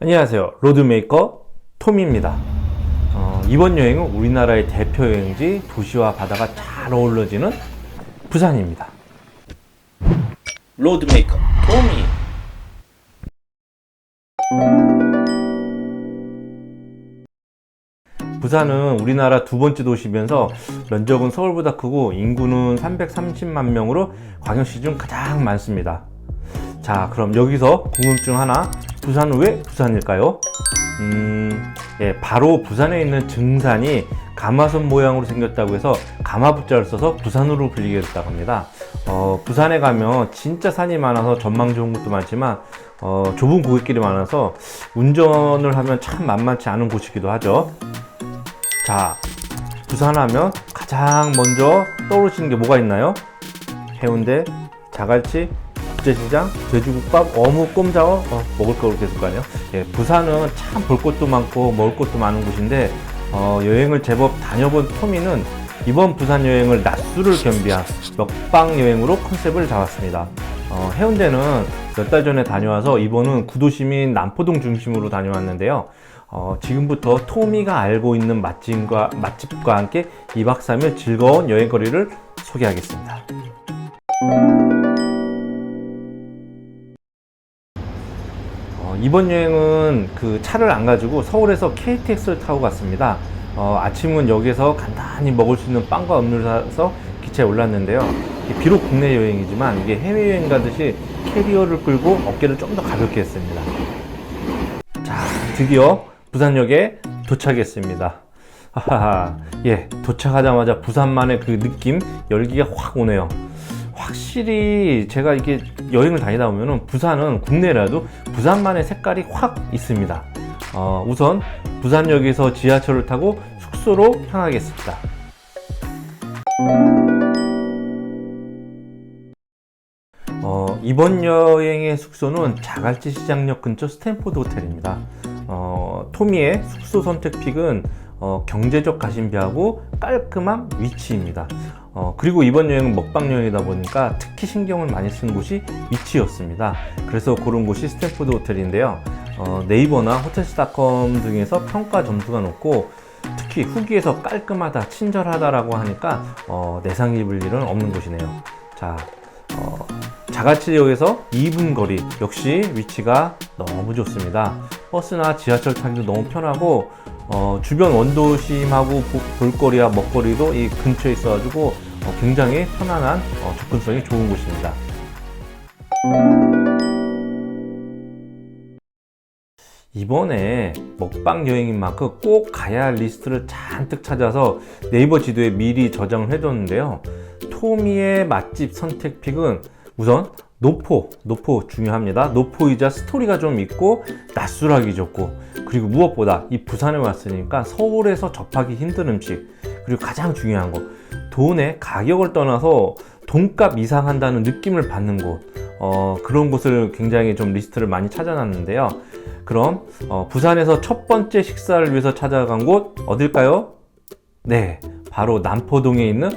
안녕하세요. 로드메이커 톰입니다. 어, 이번 여행은 우리나라의 대표 여행지 도시와 바다가 잘 어우러지는 부산입니다. 로드메이커 톰이 부산은 우리나라 두 번째 도시면서 면적은 서울보다 크고 인구는 330만 명으로 광역시 중 가장 많습니다. 자, 그럼 여기서 궁금증 하나. 부산은 왜 부산일까요? 음, 예, 바로 부산에 있는 증산이 가마선 모양으로 생겼다고 해서 가마부자를 써서 부산으로 불리게 됐다고 합니다. 어, 부산에 가면 진짜 산이 많아서 전망 좋은 곳도 많지만 어, 좁은 고갯길이 많아서 운전을 하면 참 만만치 않은 곳이기도 하죠. 자, 부산하면 가장 먼저 떠오르시는 게 뭐가 있나요? 해운대, 자갈치, 국제시장, 돼지국밥, 어묵, 꼼장어 어, 먹을 거 계속 가네요. 예, 부산은 참 볼 것도 많고 먹을 것도 많은 곳인데 어, 여행을 제법 다녀본 토미는 이번 부산 여행을 낮술을 겸비한 먹방 여행으로 컨셉을 잡았습니다. 어, 해운대는 몇 달 전에 다녀와서 이번은 구도시민 남포동 중심으로 다녀왔는데요. 어, 지금부터 토미가 알고 있는 맛집과, 맛집과 함께 2박 3일 즐거운 여행거리를 소개하겠습니다. 이번 여행은 그 차를 안 가지고 서울에서 KTX를 타고 갔습니다. 어, 아침은 여기서 간단히 먹을 수 있는 빵과 음료를 사서 기차에 올랐는데요. 비록 국내 여행이지만 이게 해외여행 가듯이 캐리어를 끌고 어깨를 좀 더 가볍게 했습니다. 자, 드디어 부산역에 도착했습니다. 하하하, 예, 도착하자마자 부산만의 그 느낌, 열기가 확 오네요. 확실히 제가 이게 여행을 다니다 보면은 부산은 국내라도 부산만의 색깔이 확 있습니다. 어, 우선 부산역에서 지하철을 타고 숙소로 향하겠습니다. 어, 이번 여행의 숙소는 자갈치 시장역 근처 스탠포드 호텔입니다. 어, 토미의 숙소 선택 픽은 어, 경제적 가심비하고 깔끔한 위치입니다. 어, 그리고 이번 여행은 먹방 여행이다 보니까 특히 신경을 많이 쓴 곳이 위치였습니다. 그래서 고른 곳이 스탠포드 호텔인데요. 어, 네이버나 호텔스닷컴 등에서 평가 점수가 높고 특히 후기에서 깔끔하다, 친절하다라고 하니까 어, 내상 입을 일은 없는 곳이네요. 자, 어, 자갈치역에서 2분 거리 역시 위치가 너무 좋습니다. 버스나 지하철 타기도 너무 편하고 어, 주변 원도심하고 보- 볼거리와 먹거리도 이 근처에 있어가지고 어, 굉장히 편안한 어, 접근성이 좋은 곳입니다. 이번에 먹방 여행인 만큼 꼭 가야 할 리스트를 잔뜩 찾아서 네이버 지도에 미리 저장을 해뒀는데요. 토미의 맛집 선택 픽은 우선 노포, 노포 중요합니다. 노포이자 스토리가 좀 있고 낮술하기 좋고 그리고 무엇보다 이 부산에 왔으니까 서울에서 접하기 힘든 음식 그리고 가장 중요한 거 돈의 가격을 떠나서 돈값 이상 한다는 느낌을 받는 곳 어, 그런 곳을 굉장히 좀 리스트를 많이 찾아놨는데요. 그럼 어, 부산에서 첫 번째 식사를 위해서 찾아간 곳 어딜까요? 네, 바로 남포동에 있는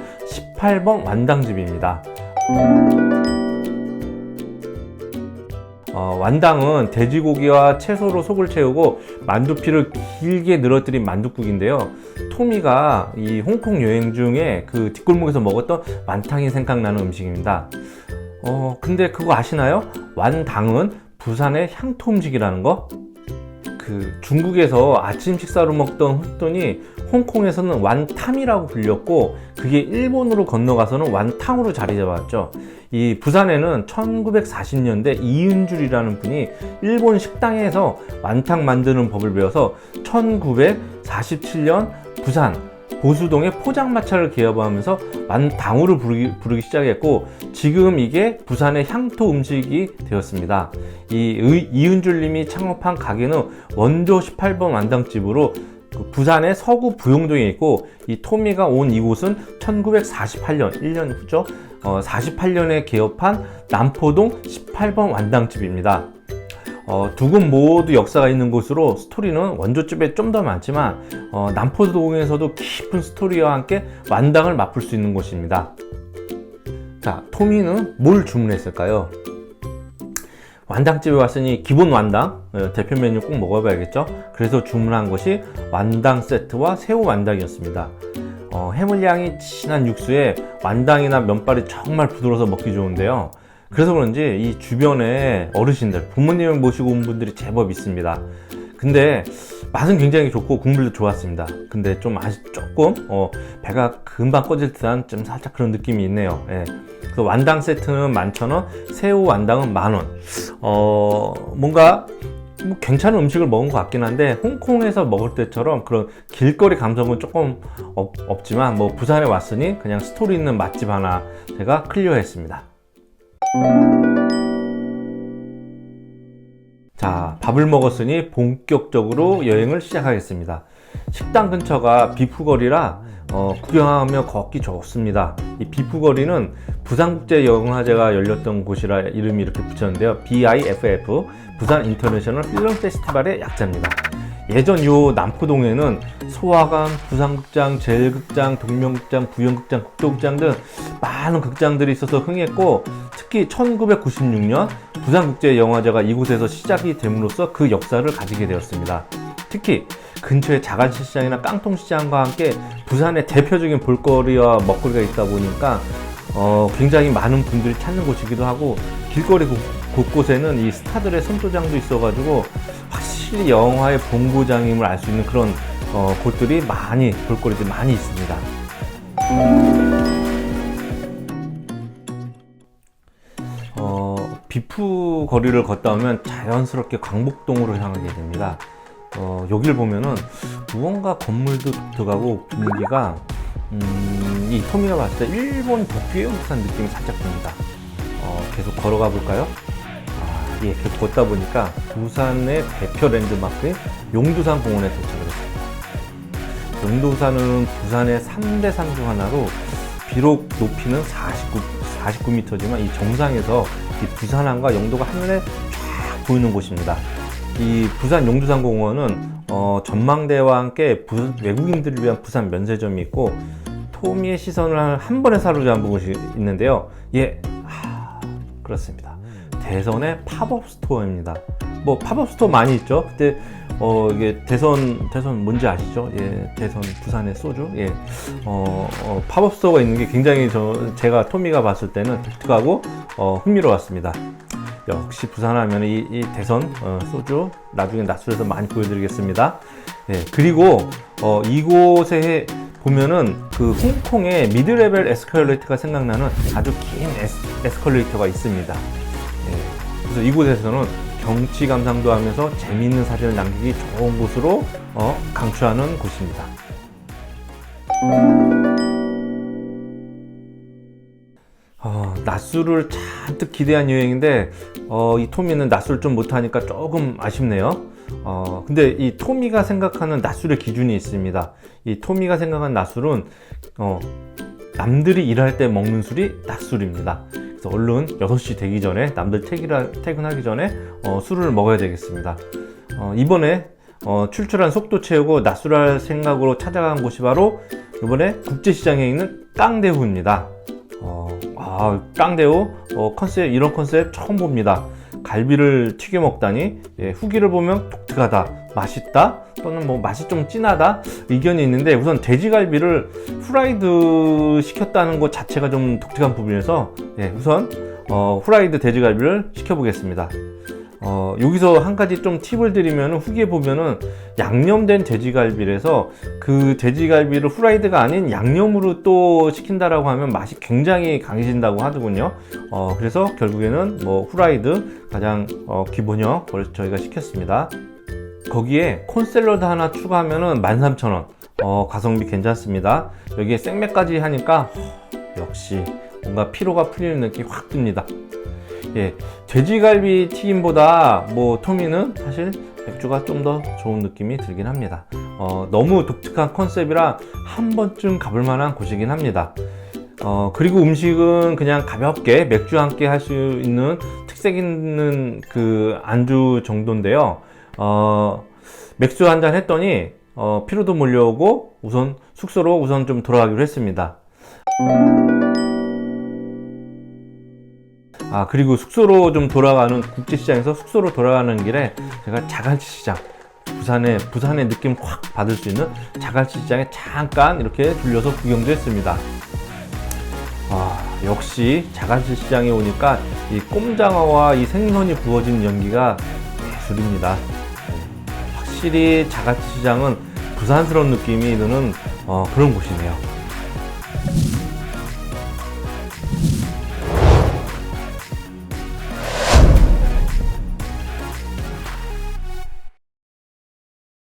18번 완당집입니다. 어, 완당은 돼지고기와 채소로 속을 채우고 만두피를 길게 늘어뜨린 만두국인데요. 토미가 이 홍콩 여행 중에 그 뒷골목에서 먹었던 완탕이 생각나는 음식입니다. 어, 근데 그거 아시나요? 완당은 부산의 향토 음식이라는 거? 그 중국에서 아침 식사로 먹던 헛돈이 홍콩에서는 완탐이라고 불렸고 그게 일본으로 건너가서는 완탕으로 자리 잡았죠. 이 부산에는 1940년대 이은줄이라는 분이 일본 식당에서 완탕 만드는 법을 배워서 1947년 부산 보수동에 포장마차를 개업하면서 완당으로 부르기, 부르기 시작했고 지금 이게 부산의 향토 음식이 되었습니다. 이 의- 이은줄님이 창업한 가게는 원조 18번 완당집으로 그 부산의 서구 부용동에 있고 이 토미가 온 이곳은 1948년 1년 후죠. 어, 48년에 개업한 남포동 18번 완당집입니다. 어, 두곳 모두 역사가 있는 곳으로 스토리는 원조집에 좀 더 많지만 어, 남포동에서도 깊은 스토리와 함께 완당을 맛볼 수 있는 곳입니다. 자, 토미는 뭘 주문했을까요? 완당집에 왔으니 기본 완당 어, 대표 메뉴 꼭 먹어봐야겠죠. 그래서 주문한 것이 완당 세트와 새우 완당이었습니다. 어, 해물향이 진한 육수에 완당이나 면발이 정말 부드러워서 먹기 좋은데요. 그래서 그런지 이 주변에 어르신들, 부모님을 모시고 온 분들이 제법 있습니다. 근데 맛은 굉장히 좋고 국물도 좋았습니다. 근데 좀 아직 조금 어, 배가 금방 꺼질 듯한 좀 살짝 그런 느낌이 있네요. 예. 그래서 완당 세트는 11,000원, 새우 완당은 만원. 어, 뭔가 뭐 괜찮은 음식을 먹은 것 같긴 한데 홍콩에서 먹을 때처럼 그런 길거리 감성은 조금 없, 없지만 뭐 부산에 왔으니 그냥 스토리 있는 맛집 하나 제가 클리어했습니다. 자, 밥을 먹었으니 본격적으로 여행을 시작하겠습니다. 식당 근처가 비프거리라 어, 구경하며 걷기 좋습니다. 이 비프거리는 부산국제영화제가 열렸던 곳이라 이름이 이렇게 붙였는데요. BIFF 부산 인터내셔널 필름 페스티벌의 약자입니다. 예전 요 남포동에는 소화관, 부산극장, 제일극장, 동명극장, 부영극장, 국도극장 등 많은 극장들이 있어서 흥했고 특히 1996년 부산국제영화제가 이곳에서 시작이 됨으로써 그 역사를 가지게 되었습니다. 특히 근처에 자간시장이나 깡통시장과 함께 부산의 대표적인 볼거리와 먹거리가 있다 보니까 어, 굉장히 많은 분들이 찾는 곳이기도 하고 길거리 곳- 곳곳에는 이 스타들의 선도장도 있어가지고 확실히 영화의 본고장임을 알 수 있는 그런 어, 곳들이 많이 볼거리들이 많이 있습니다. 어, 비프 거리를 걷다 보면 자연스럽게 광복동으로 향하게 됩니다. 어, 여기를 보면은 무언가 건물도 독특하고 분위기가 음, 이 토미가 봤을 때 일본 도쿄의 듯한 느낌이 살짝 듭니다. 어, 계속 걸어가 볼까요? 아, 예, 걷다 보니까 부산의 대표 랜드마크인 용두산 공원에 도착을 했습니다. 용두산은 부산의 3대 산 중 하나로 비록 높이는 49, 49m지만 이 정상에서 이 부산항과 영도가 한눈에 쫙 보이는 곳입니다. 이 부산 용두산 공원은 어, 전망대와 함께 부- 외국인들을 위한 부산 면세점이 있고 토미의 시선을 한 번에 사로잡은 곳이 있는데요. 예, 하, 그렇습니다. 대선의 팝업 스토어입니다. 뭐 팝업 스토어 많이 있죠. 그때 어 이게 대선 대선 뭔지 아시죠? 예, 대선 부산의 소주. 예, 어, 어, 팝업 스토어가 있는 게 굉장히 저 제가 토미가 봤을 때는 독특하고 어, 흥미로웠습니다. 역시 부산하면 이, 이 대선 어, 소주 나중에 낮술에서 많이 보여드리겠습니다. 예, 그리고 어, 이곳에 보면은 그 홍콩의 미드레벨 에스컬레이터가 생각나는 아주 긴 에스, 에스컬레이터가 있습니다. 예, 그래서 이곳에서는 경치 감상도 하면서 재미있는 사진을 남기기 좋은 곳으로 어, 강추하는 곳입니다. 어, 낮술을 잔뜩 기대한 여행인데 어, 이 토미는 낮술 좀 못하니까 조금 아쉽네요. 어, 근데 이 토미가 생각하는 낮술의 기준이 있습니다. 이 토미가 생각하는 낮술은 어, 남들이 일할 때 먹는 술이 낮술입니다. 그래서 얼른 6시 되기 전에 남들 퇴근하기 전에 어, 술을 먹어야 되겠습니다. 어, 이번에 어, 출출한 속도 채우고 낮술할 생각으로 찾아간 곳이 바로 이번에 국제시장에 있는 깡대후입니다. 어, 아, 깡대우 어, 컨셉 이런 컨셉 처음 봅니다. 갈비를 튀겨 먹다니 예, 후기를 보면 독특하다, 맛있다 또는 뭐 맛이 좀 진하다 의견이 있는데 우선 돼지갈비를 후라이드 시켰다는 것 자체가 좀 독특한 부분이어서 예, 우선 어, 후라이드 돼지갈비를 시켜보겠습니다. 어, 여기서 한 가지 좀 팁을 드리면 후기에 보면은 양념된 돼지갈비라서 그 돼지갈비를 후라이드가 아닌 양념으로 또 시킨다라고 하면 맛이 굉장히 강해진다고 하더군요. 어, 그래서 결국에는 뭐 후라이드 가장 어, 기본형 그걸 저희가 시켰습니다. 거기에 콘샐러드 하나 추가하면은 13,000원. 어, 가성비 괜찮습니다. 여기에 생맥까지 하니까 역시 뭔가 피로가 풀리는 느낌이 확 듭니다. 예, 돼지갈비 튀김보다 뭐 토미는 사실 맥주가 좀 더 좋은 느낌이 들긴 합니다. 어, 너무 독특한 컨셉이라 한 번쯤 가볼 만한 곳이긴 합니다. 어, 그리고 음식은 그냥 가볍게 맥주와 함께 할 수 있는 특색 있는 그 안주 정도인데요. 어, 맥주 한 잔 했더니 어, 피로도 몰려오고 우선 숙소로 우선 좀 돌아가기로 했습니다. 아 그리고 숙소로 좀 돌아가는 국제시장에서 숙소로 돌아가는 길에 제가 자갈치 시장 부산의 부산의 느낌 확 받을 수 있는 자갈치 시장에 잠깐 이렇게 들려서 구경도 했습니다. 아 역시 자갈치 시장에 오니까 이 꼼장어와 이 생선이 부어진 연기가 예술입니다. 확실히 자갈치 시장은 부산스러운 느낌이 드는 어, 그런 곳이네요.